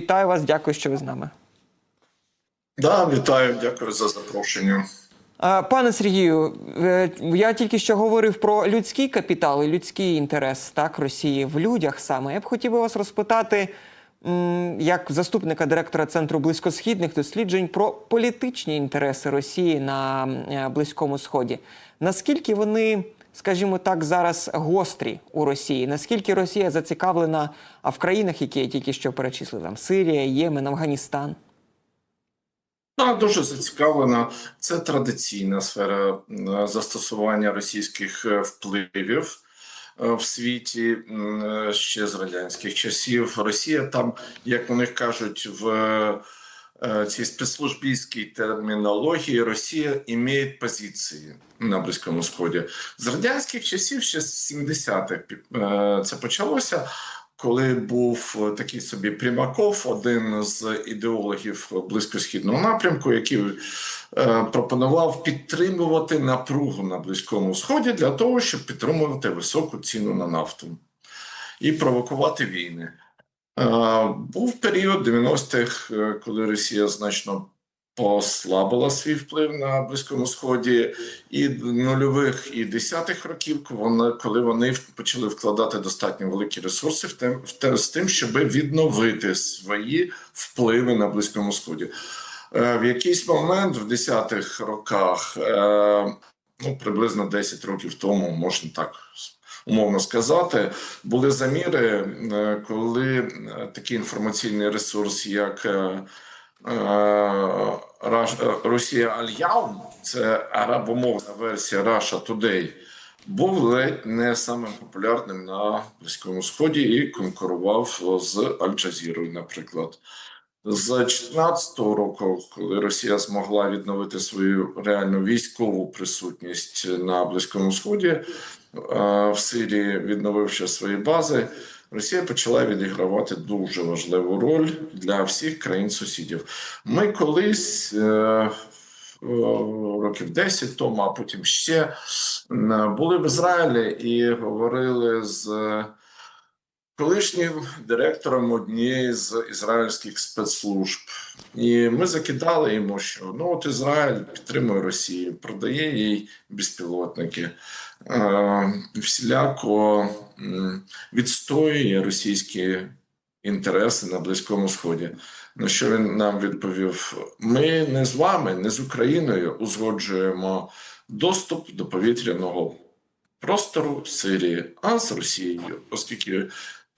Вітаю вас, дякую, що ви з нами. Да, вітаю, дякую за запрошення. Пане Сергію, е, я тільки що говорив про людський капітал і людський інтерес так Росії в людях саме. Я б хотів би вас розпитати, як заступника директора центру близькосхідних досліджень, про політичні інтереси Росії на е, Близькому Сході. Наскільки вони, скажімо так, зараз гострі у Росії? Наскільки Росія зацікавлена в країнах, які я тільки що перечислив, там Сирія, Ємен, Афганістан? Так, дуже зацікавлена. Це традиційна сфера застосування російських е, впливів в світі е, ще з радянських часів. Росія там, як вони кажуть, в е, цій спецслужбійській термінології Росія має позиції на Близькому Сході. З радянських часів, ще з 70-х е, це почалося. Коли був е, такий собі Примаков, один з ідеологів близькосхідного напрямку, який е, пропонував підтримувати напругу на близькому сході для того, щоб підтримувати високу ціну на нафту і провокувати війни. Е, був період 90-х, е, коли Росія значно послабила свій вплив на близькому сході, і нульових і десятих років, коли вони почали вкладати достатньо великі ресурси в те, в те з тим, щоб відновити свої впливи на близькому сході. Е, В якийсь момент в десятих роках, е, ну приблизно 10 років тому, можна так умовно сказати, були заміри, е, коли такий інформаційний ресурс, як Росія Альяум, це арабомовна версія Russia Today, був ледь не самим популярним на Близькому Сході і конкурував з Аль-Джазірою, наприклад. З 2014 року, коли Росія змогла відновити свою реальну військову присутність на Близькому Сході, е, в Сирії, відновивши свої бази, Росія почала відігравати дуже важливу роль для всіх країн-сусідів. Ми колись е, е, років 10 тому, а потім ще е, були в Ізраїлі і говорили з колишнім директором однієї з ізраїльських спецслужб. І ми закидали йому, що ну от Ізраїль підтримує Росію, продає їй безпілотники, е, всіляко відстоює російські інтереси на Близькому Сході. На що він нам відповів: ми не з вами, не з Україною узгоджуємо доступ до повітряного простору Сирії, а з Росією, оскільки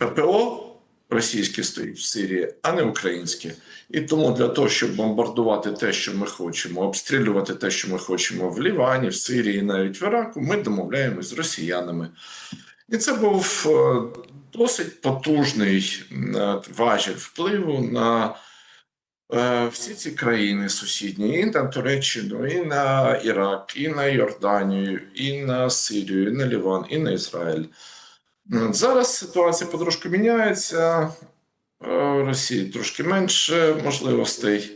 ППО російське стоїть в Сирії, а не українське. І тому для того, щоб бомбардувати те, що ми хочемо, обстрілювати те, що ми хочемо в Лівані, в Сирії, навіть в Іраку, ми домовляємось з росіянами. І це був е, досить потужний е, важіль впливу на е, всі ці країни сусідні, і на Туреччину, і на Ірак, і на Йорданію, і на Сирію, і на Ліван, і на Ізраїль. Зараз ситуація потрошку міняється. Е, Росії трошки менше можливостей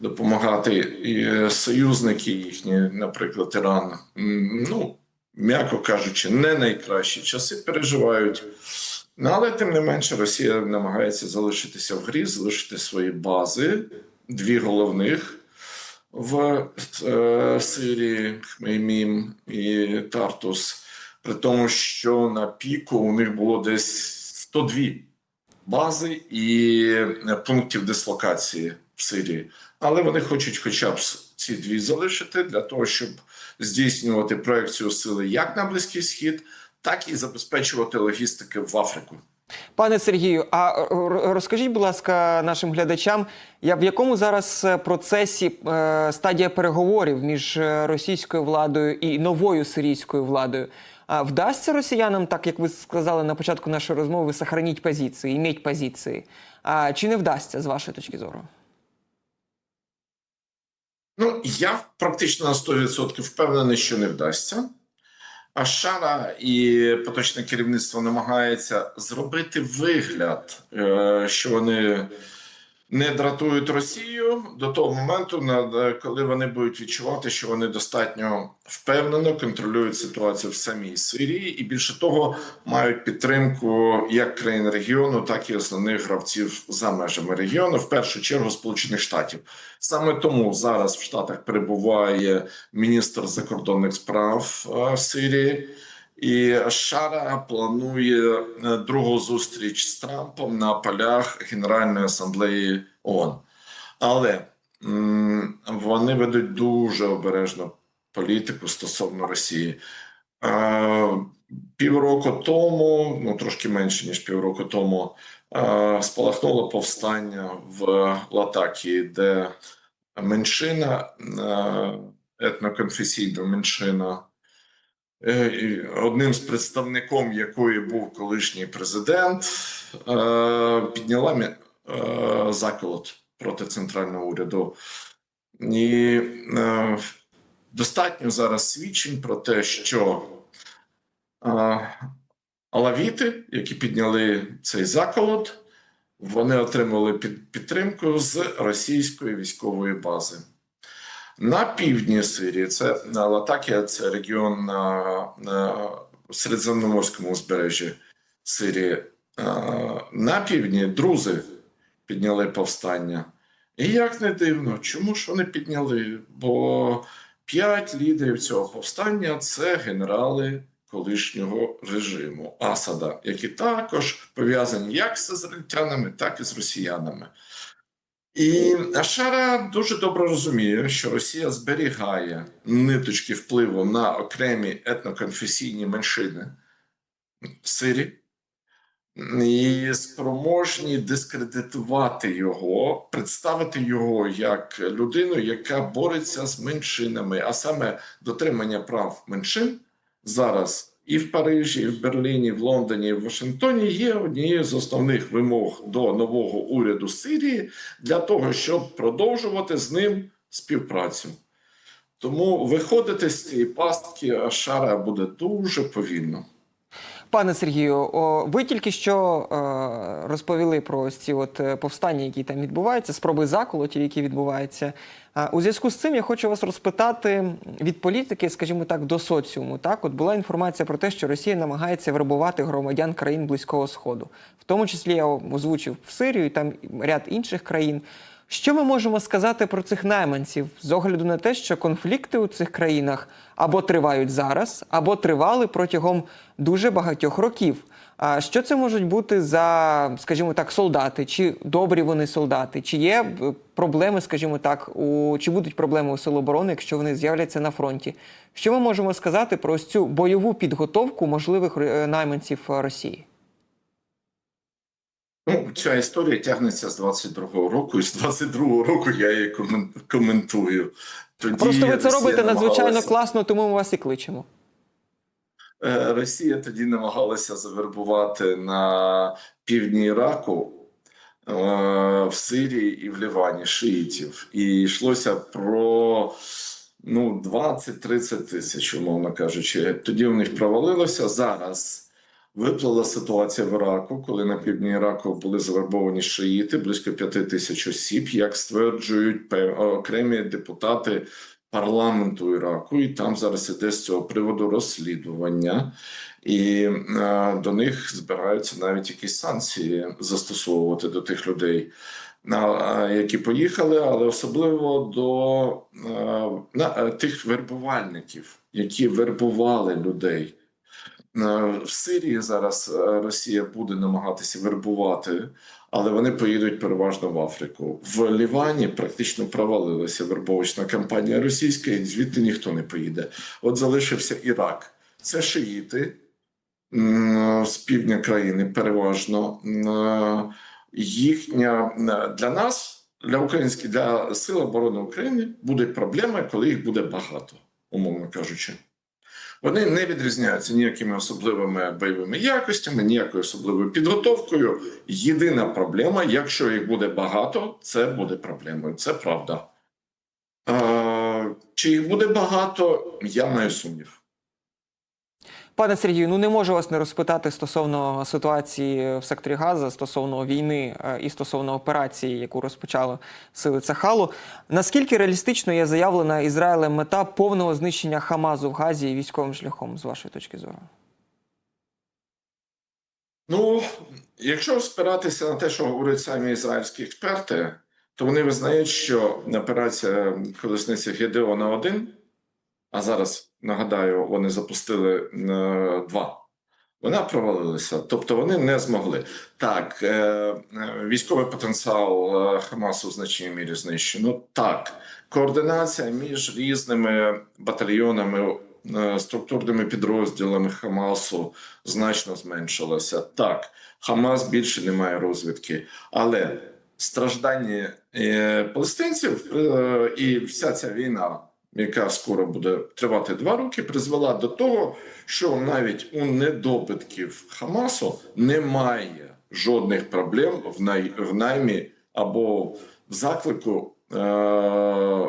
допомагати. І союзники їхні, наприклад, Іран, ну, м'яко кажучи, не найкращі часи переживають. Але тим не менше, Росія намагається залишитися в грі, залишити свої бази, дві головних в е, Сирії, Хмеймім і Тартус. При тому, що на піку у них було десь 102 бази і е, пунктів дислокації в Сирії. Але вони хочуть хоча б ці дві залишити для того, щоб здійснювати проекцію сили як на Близький Схід, так і забезпечувати логістики в Африку. Пане Сергію, а розкажіть, будь ласка, нашим глядачам, я- в якому зараз е, процесі е, стадія переговорів між е, російською владою і новою сирійською владою? А вдасться росіянам, так як ви сказали на початку нашої розмови, сохранити позиції, іметь позиції? А, чи не вдасться з вашої точки зору? Ну, я практично на 100% впевнений, що не вдасться. А Шара і поточне керівництво намагається зробити вигляд, е, що вони не дратують Росію до того моменту, на- коли вони будуть відчувати, що вони достатньо впевнено контролюють ситуацію в самій Сирії, і більше того, мають підтримку як країн регіону, так і основних гравців за межами регіону, в першу чергу Сполучених Штатів. Саме тому зараз в Штатах перебуває міністр закордонних справ е, Сирії. І Шара планує е, другу зустріч з Трампом на полях Генеральної асамблеї ООН. Але вони ведуть дуже обережну політику стосовно Росії. Е, Півроку тому, ну трошки менше ніж півроку тому, е, спалахнуло повстання в Латакії, де меншина, етноконфесійна меншина одним з представником якої був колишній президент, е, підняла е, заколот проти центрального уряду. І е, достатньо зараз свідчень про те, що е, алавіти, які підняли цей заколот, вони отримали підтримку з російської військової бази. На півдні Сирії це Латакія, це регіон на, на Середземноморському узбережжі Сирії. На півдні друзи підняли повстання. І як не дивно, чому ж вони підняли? Бо п'ять лідерів цього повстання це генерали колишнього режиму Асада, які також пов'язані як з ізраїльтянами, так і з росіянами. І Ашара дуже добре розуміє, що Росія зберігає ниточки впливу на окремі етноконфесійні меншини в Сирії і спроможні дискредитувати його, представити його як людину, яка бореться з меншинами, а саме дотримання прав меншин. Зараз і в Парижі, і в Берліні, і в Лондоні, і в Вашингтоні є однією з основних вимог до нового уряду Сирії для того, щоб продовжувати з ним співпрацю. Тому виходити з цієї пастки Ашара буде дуже повільно. Пане Сергію, ви тільки що е, розповіли про ось ці от е, повстання, які там відбуваються, спроби заколотів, які відбуваються. А у зв'язку з цим я хочу вас розпитати від політики, скажімо так, до соціуму. Так, от була інформація про те, що Росія намагається вербувати громадян країн Близького Сходу, в тому числі я озвучив в Сирію, і там ряд інших країн. Що ми можемо сказати про цих найманців з огляду на те, що конфлікти у цих країнах або тривають зараз, або тривали протягом дуже багатьох років? А що це можуть бути за, скажімо так, солдати? Чи добрі вони солдати? Чи є е, проблеми, скажімо так, у чи будуть проблеми у Сил оборони, якщо вони з'являться на фронті? Що ми можемо сказати про ось цю бойову підготовку можливих е, найманців е, Росії? Ну, ця історія тягнеться з 22-го року, і з 22-го року я її коментую. Тоді Просто ви це Росія робите надзвичайно намагалася- класно, тому ми вас і кличемо. Е, Росія тоді намагалася завербувати на півдні Іраку, е, в Сирії і в Лівані шиїтів. І йшлося про ну, 20-30 тисяч, умовно кажучи. Тоді у них провалилося. Зараз виплила ситуація в Іраку, коли на півдні Іраку були завербовані шиїти, близько 5 тисяч осіб, як стверджують окремі депутати парламенту Іраку, і там зараз іде з цього приводу розслідування, і е, до них збираються навіть якісь санкції застосовувати до тих людей, які поїхали, але особливо до е, на, е, тих вербувальників, які вербували людей. Е, В Сирії зараз е, Росія буде намагатися вербувати, але вони поїдуть переважно в Африку. В Лівані практично провалилася вербовочна кампанія російська, і звідти ніхто не поїде. От залишився Ірак. Це шиїти з півдня країни, переважно. Е, Їхня для нас, для українських, для Сил оборони України, буде проблема, коли їх буде багато, умовно кажучи. Вони не відрізняються ніякими особливими бойовими якостями, ніякою особливою підготовкою. Єдина проблема, якщо їх буде багато, це буде проблемою. Це правда. Чи їх буде багато, я маю сумнів. Пане Сергію, ну не можу вас не розпитати стосовно ситуації в секторі Газа, стосовно війни е, і стосовно операції, яку розпочали сили Цахалу. Наскільки реалістично є заявлена Ізраїлем мета повного знищення Хамазу в Газі військовим шляхом, з вашої точки зору? Ну, якщо спиратися на те, що говорять самі ізраїльські експерти, то вони визнають, що операція колесниці Гедеона 1 а зараз нагадаю, вони запустили е, два. Вона провалилася, тобто вони не змогли. Так, е, е, військовий потенціал е, Хамасу в значній мірі знищено. Так, координація між різними батальйонами, е, структурними підрозділами Хамасу значно зменшилася. Так, Хамас більше не має розвідки, але страждання е, палестинців е, і вся ця війна яка скоро буде тривати два роки, призвела до того, що навіть у недобитків Хамасу немає жодних проблем в, най... в наймі або в заклику е...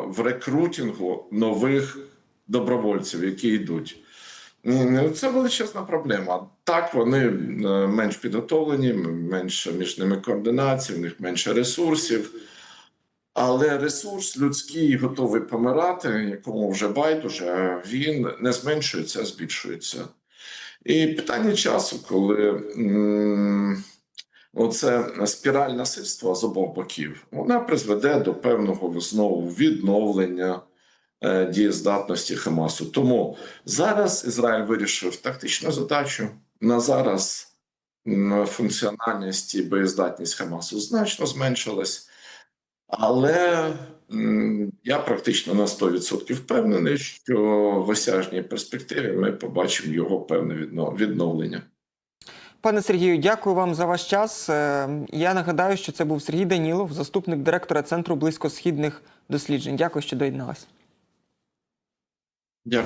в рекрутингу нових добровольців, які йдуть. Ну, Це величезна проблема. Так, вони е, менш підготовлені, менше між ними координації, в них менше ресурсів. Але ресурс людський готовий помирати, якому вже байдуже, він не зменшується, а збільшується. І питання часу, коли м, оце спіраль насильства з обох боків, вона призведе до певного знову відновлення е, дієздатності Хамасу. Тому зараз Ізраїль вирішив тактичну задачу. На зараз функціональність і боєздатність Хамасу значно зменшилась. Але я практично на 100% впевнений, що в осяжній перспективі ми побачимо його певне відновлення. Пане Сергію, дякую вам за ваш час. Е, Я нагадаю, що це був Сергій Данілов, заступник директора Центру близькосхідних досліджень. Дякую, що доєдналися. Дякую.